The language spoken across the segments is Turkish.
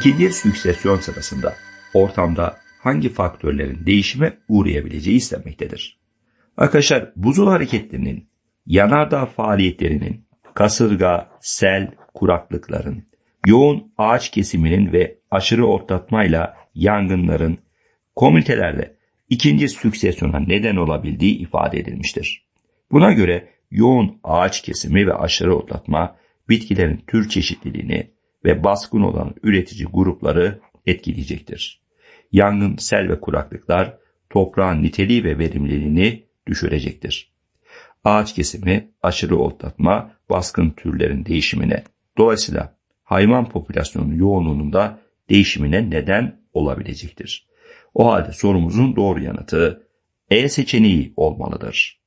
İkinci süksesyon sırasında ortamda hangi faktörlerin değişime uğrayabileceği istenmektedir. Arkadaşlar buzul hareketlerinin, yanardağ faaliyetlerinin, kasırga, sel, kuraklıkların, yoğun ağaç kesiminin ve aşırı otlatmayla yangınların komünitelerde ikinci süksesyona neden olabildiği ifade edilmiştir. Buna göre yoğun ağaç kesimi ve aşırı otlatma bitkilerin tür çeşitliliğini ve baskın olan üretici grupları etkileyecektir. Yangın, sel ve kuraklıklar toprağın niteliği ve verimliliğini düşürecektir. Ağaç kesimi, aşırı otlatma, baskın türlerin değişimine, dolayısıyla hayvan popülasyonunun yoğunluğunun da değişimine neden olabilecektir. O halde sorumuzun doğru yanıtı E seçeneği olmalıdır.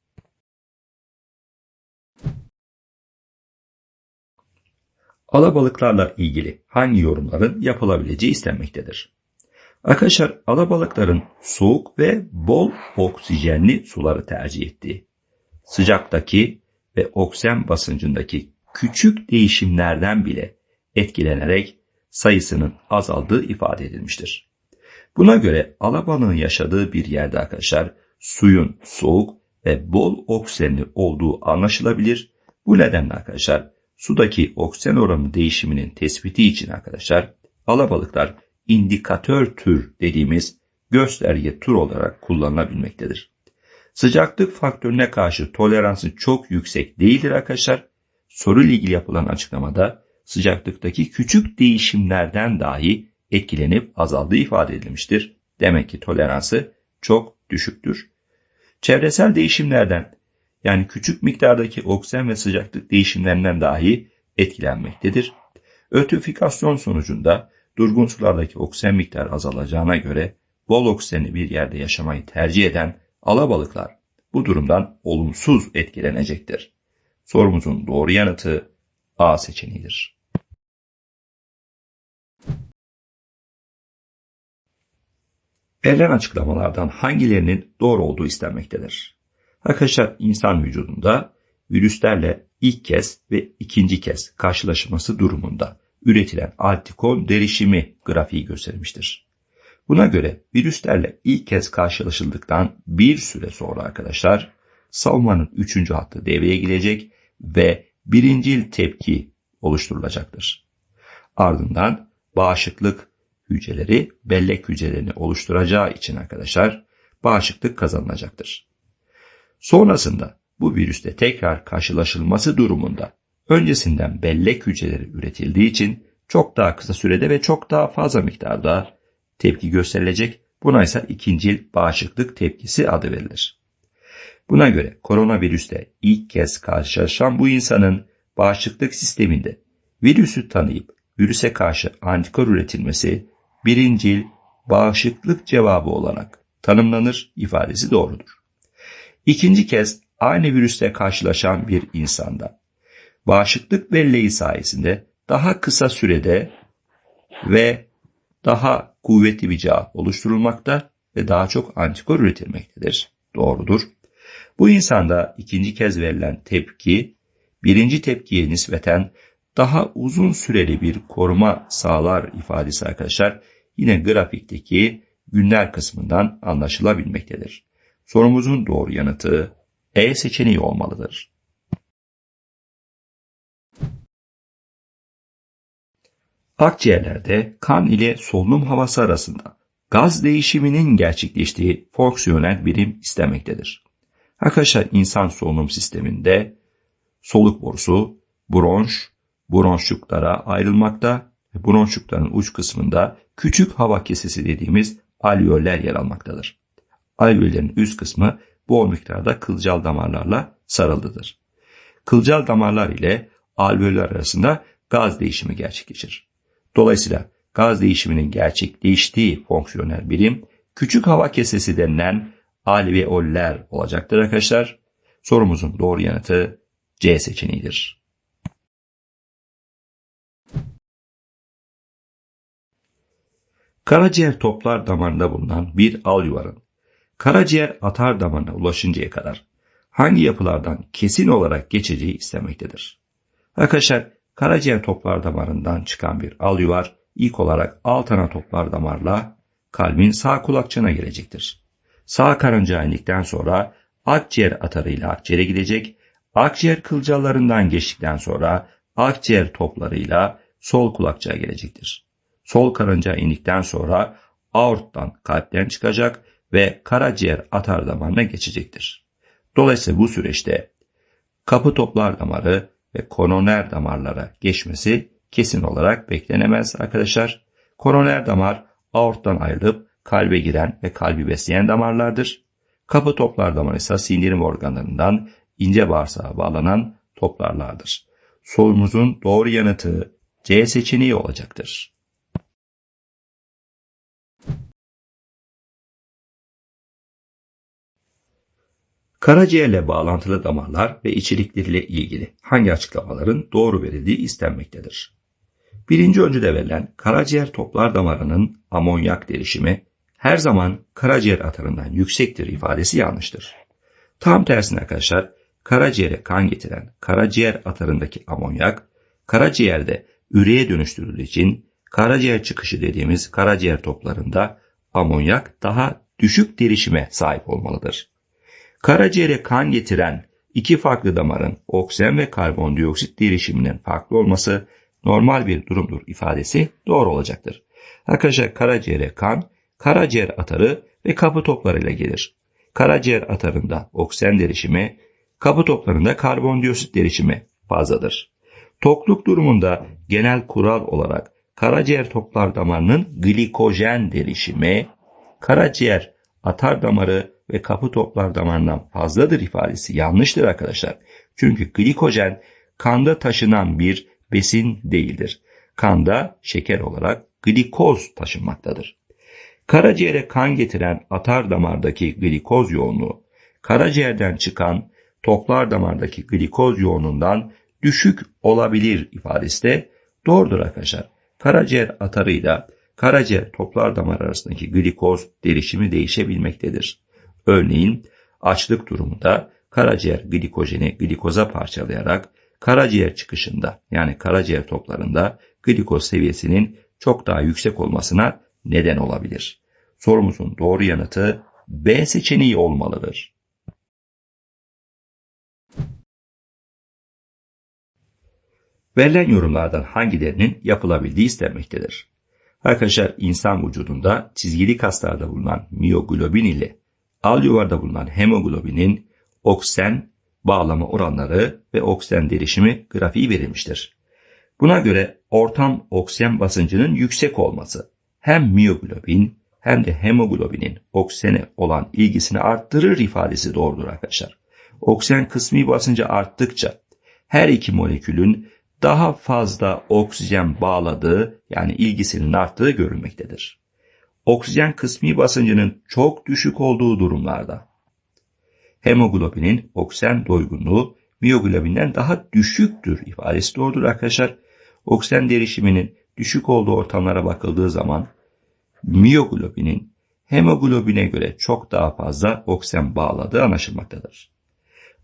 Alabalıklarla ilgili hangi yorumların yapılabileceği istenmektedir? Arkadaşlar alabalıkların soğuk ve bol oksijenli suları tercih ettiği, sıcaktaki ve oksijen basıncındaki küçük değişimlerden bile etkilenerek sayısının azaldığı ifade edilmiştir. Buna göre alabalığın yaşadığı bir yerde arkadaşlar suyun soğuk ve bol oksijenli olduğu anlaşılabilir. Bu nedenle arkadaşlar sudaki oksijen oranı değişiminin tespiti için arkadaşlar alabalıklar indikatör tür dediğimiz gösterge tür olarak kullanılabilmektedir. Sıcaklık faktörüne karşı toleransı çok yüksek değildir arkadaşlar. Soruyla ilgili yapılan açıklamada sıcaklıktaki küçük değişimlerden dahi etkilenip azaldığı ifade edilmiştir. Demek ki toleransı çok düşüktür. Çevresel değişimlerden yani küçük miktardaki oksijen ve sıcaklık değişimlerinden dahi etkilenmektedir. Ötüfikasyon sonucunda durgun sulardaki oksijen miktarı azalacağına göre bol oksijenli bir yerde yaşamayı tercih eden alabalıklar bu durumdan olumsuz etkilenecektir. Sorumuzun doğru yanıtı A seçeneğidir. Verilen açıklamalardan hangilerinin doğru olduğu istenmektedir. Arkadaşlar insan vücudunda virüslerle ilk kez ve ikinci kez karşılaşması durumunda üretilen antikor derişimi grafiği göstermiştir. Buna göre virüslerle ilk kez karşılaşıldıktan bir süre sonra arkadaşlar savunmanın üçüncü hattı devreye girecek ve birincil tepki oluşturulacaktır. Ardından bağışıklık hücreleri bellek hücrelerini oluşturacağı için arkadaşlar bağışıklık kazanılacaktır. Sonrasında bu virüste tekrar karşılaşılması durumunda öncesinden bellek hücreleri üretildiği için çok daha kısa sürede ve çok daha fazla miktarda tepki gösterilecek. Buna ise ikincil bağışıklık tepkisi adı verilir. Buna göre koronavirüste ilk kez karşılaşan bu insanın bağışıklık sisteminde virüsü tanıyıp virüse karşı antikor üretilmesi birincil bağışıklık cevabı olarak tanımlanır ifadesi doğrudur. İkinci kez aynı virüste karşılaşan bir insanda bağışıklık belleği sayesinde daha kısa sürede ve daha kuvvetli bir cevap oluşturulmakta ve daha çok antikor üretilmektedir. Doğrudur. Bu insanda ikinci kez verilen tepki birinci tepkiye nispeten daha uzun süreli bir koruma sağlar ifadesi arkadaşlar yine grafikteki günler kısmından anlaşılabilmektedir. Sorumuzun doğru yanıtı E seçeneği olmalıdır. Akciğerlerde kan ile solunum havası arasında gaz değişiminin gerçekleştiği fonksiyonel birim istenmektedir. Arkadaşlar insan solunum sisteminde soluk borusu, bronş, bronşluklara ayrılmakta ve bronşlukların uç kısmında küçük hava kesesi dediğimiz alveoller yer almaktadır. Alveollerin üst kısmı bol miktarda kılcal damarlarla sarılıdır. Kılcal damarlar ile alveoller arasında gaz değişimi gerçekleşir. Dolayısıyla gaz değişiminin gerçekleştiği fonksiyonel birim küçük hava kesesi denilen alveoller olacaktır arkadaşlar. Sorumuzun doğru yanıtı C seçeneğidir. Karaciğer toplar damarında bulunan bir alüvarın karaciğer atar damarına ulaşıncaya kadar hangi yapılardan kesin olarak geçeceği istenmektedir. Arkadaşlar karaciğer toplar damarından çıkan bir alüvar ilk olarak alt ana toplar damarla kalbin sağ kulakçığına gelecektir. Sağ karıncağa indikten sonra akciğer atarıyla akciğere gidecek, akciğer kılcallarından geçtikten sonra akciğer toplarıyla sol kulakçığa gelecektir. Sol karıncağa indikten sonra aorttan kalpten çıkacak ve karaciğer atar damarına geçecektir. Dolayısıyla bu süreçte kapı toplar damarı ve koroner damarlara geçmesi kesin olarak beklenemez arkadaşlar. Koroner damar aorttan ayrılıp kalbe giren ve kalbi besleyen damarlardır. Kapı toplar damarı ise sindirim organlarından ince bağırsağa bağlanan toplarlardır. Sorumuzun doğru yanıtı C seçeneği olacaktır. Karaciğerle bağlantılı damarlar ve içerikleriyle ilgili hangi açıklamaların doğru verildiği istenmektedir. Birinci öncüde verilen karaciğer toplar damarının amonyak derişimi her zaman karaciğer atarından yüksektir ifadesi yanlıştır. Tam tersine arkadaşlar karaciğere kan getiren karaciğer atarındaki amonyak karaciğerde üreye dönüştürüldüğü için karaciğer çıkışı dediğimiz karaciğer toplarında amonyak daha düşük derişime sahip olmalıdır. Karaciğere kan getiren iki farklı damarın oksijen ve karbondioksit derişiminin farklı olması normal bir durumdur ifadesi doğru olacaktır. Arkadaşlar karaciğere kan, karaciğer atarı ve kapı toplarıyla gelir. Karaciğer atarında oksijen derişimi, kapı toplarında karbondioksit derişimi fazladır. Tokluk durumunda genel kural olarak karaciğer toplar damarının glikojen derişimi, karaciğer atar damarı ve kapı toplar damarından fazladır ifadesi yanlıştır arkadaşlar. Çünkü glikojen kanda taşınan bir besin değildir. Kanda şeker olarak glikoz taşınmaktadır. Karaciğere kan getiren atar damardaki glikoz yoğunluğu, karaciğerden çıkan toplar damardaki glikoz yoğunluğundan düşük olabilir ifadesi de doğrudur arkadaşlar. Karaciğer atarıyla karaciğer toplar damar arasındaki glikoz derişimi değişebilmektedir. Örneğin açlık durumunda karaciğer glikojeni glikoza parçalayarak karaciğer çıkışında yani karaciğer toplarında glikoz seviyesinin çok daha yüksek olmasına neden olabilir. Sorumuzun doğru yanıtı B seçeneği olmalıdır. Verilen yorumlardan hangilerinin yapılabildiği istenmektedir. Arkadaşlar insan vücudunda çizgili kaslarda bulunan miyoglobin ile alüvarda bulunan hemoglobinin oksijen bağlama oranları ve oksijen derişimi grafiği verilmiştir. Buna göre ortam oksijen basıncının yüksek olması hem miyoglobin hem de hemoglobinin oksijene olan ilgisini arttırır ifadesi doğrudur arkadaşlar. Oksijen kısmi basıncı arttıkça her iki molekülün daha fazla oksijen bağladığı yani ilgisinin arttığı görülmektedir. Oksijen kısmi basıncının çok düşük olduğu durumlarda hemoglobinin oksijen doygunluğu miyoglobinden daha düşüktür ifadesi doğrudur arkadaşlar. Oksijen derişiminin düşük olduğu ortamlara bakıldığı zaman miyoglobinin hemoglobine göre çok daha fazla oksijen bağladığı anlaşılmaktadır.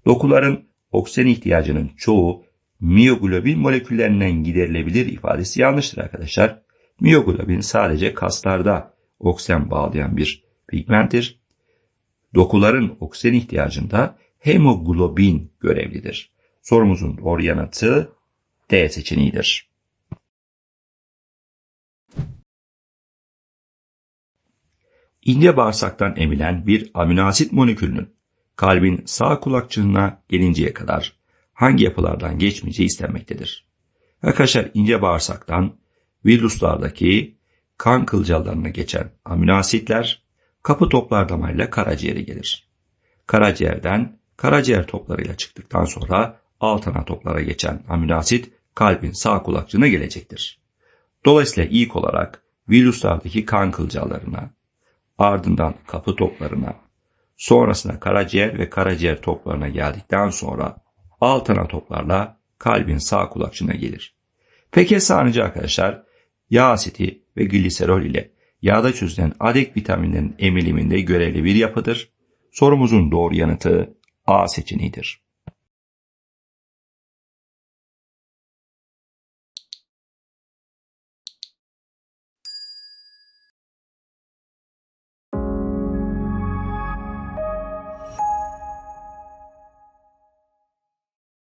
Dokuların oksijen ihtiyacının çoğu miyoglobin moleküllerinden giderilebilir ifadesi yanlıştır arkadaşlar. Miyoglobin sadece kaslarda oksijen bağlayan bir pigmenttir. Dokuların oksijen ihtiyacında hemoglobin görevlidir. Sorumuzun doğru yanıtı D seçeneğidir. İnce bağırsaktan emilen bir aminoasit molekülünün kalbin sağ kulakçığına gelinceye kadar hangi yapılardan geçmeyeceği istenmektedir. Arkadaşlar ince bağırsaktan virüslardaki kan kılcallarına geçen aminoasitler kapı toplar damarıyla karaciğere gelir. Karaciğerden karaciğer toplarıyla çıktıktan sonra alt ana toplara geçen aminoasit kalbin sağ kulakçığına gelecektir. Dolayısıyla ilk olarak virüslardaki kan kılcallarına, ardından kapı toplarına, sonrasında karaciğer ve karaciğer toplarına geldikten sonra alt ana toplarla kalbin sağ kulakçığına gelir. Peki sarnıcı arkadaşlar yağ asiti ve gliserol ile yağda çözülen adek vitaminlerin emiliminde görevli bir yapıdır. Sorumuzun doğru yanıtı A seçeneğidir.